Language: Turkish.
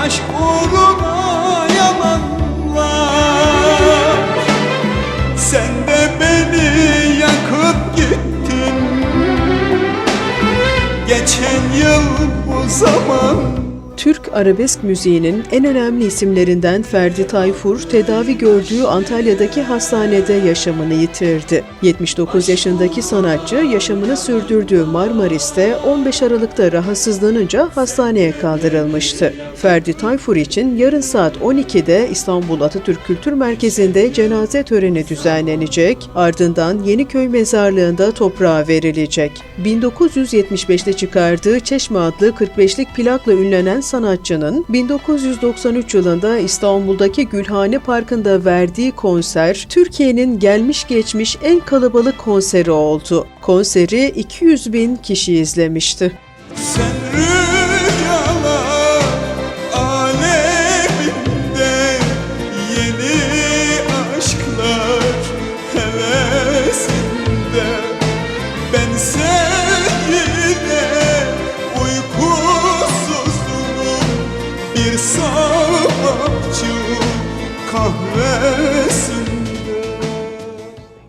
aşk uğruna yalanlar. Sen de beni yakıp gittin. Geçen yıl bu zaman Türk arabesk müziğinin en önemli isimlerinden Ferdi Tayfur, tedavi gördüğü Antalya'daki hastanede yaşamını yitirdi. 79 yaşındaki sanatçı yaşamını sürdürdüğü Marmaris'te 15 Aralık'ta rahatsızlanınca hastaneye kaldırılmıştı. Ferdi Tayfur için yarın saat 12'de İstanbul Atatürk Kültür Merkezi'nde cenaze töreni düzenlenecek, ardından Yeniköy Mezarlığı'nda toprağa verilecek. 1975'te çıkardığı Çeşme adlı 45'lik plakla ünlenen sanatçının 1993 yılında İstanbul'daki Gülhane Parkı'nda verdiği konser Türkiye'nin gelmiş geçmiş en kalabalık konseri oldu. Konseri 200 bin kişi izlemişti. Sen Ben sevgide Bir sabahçı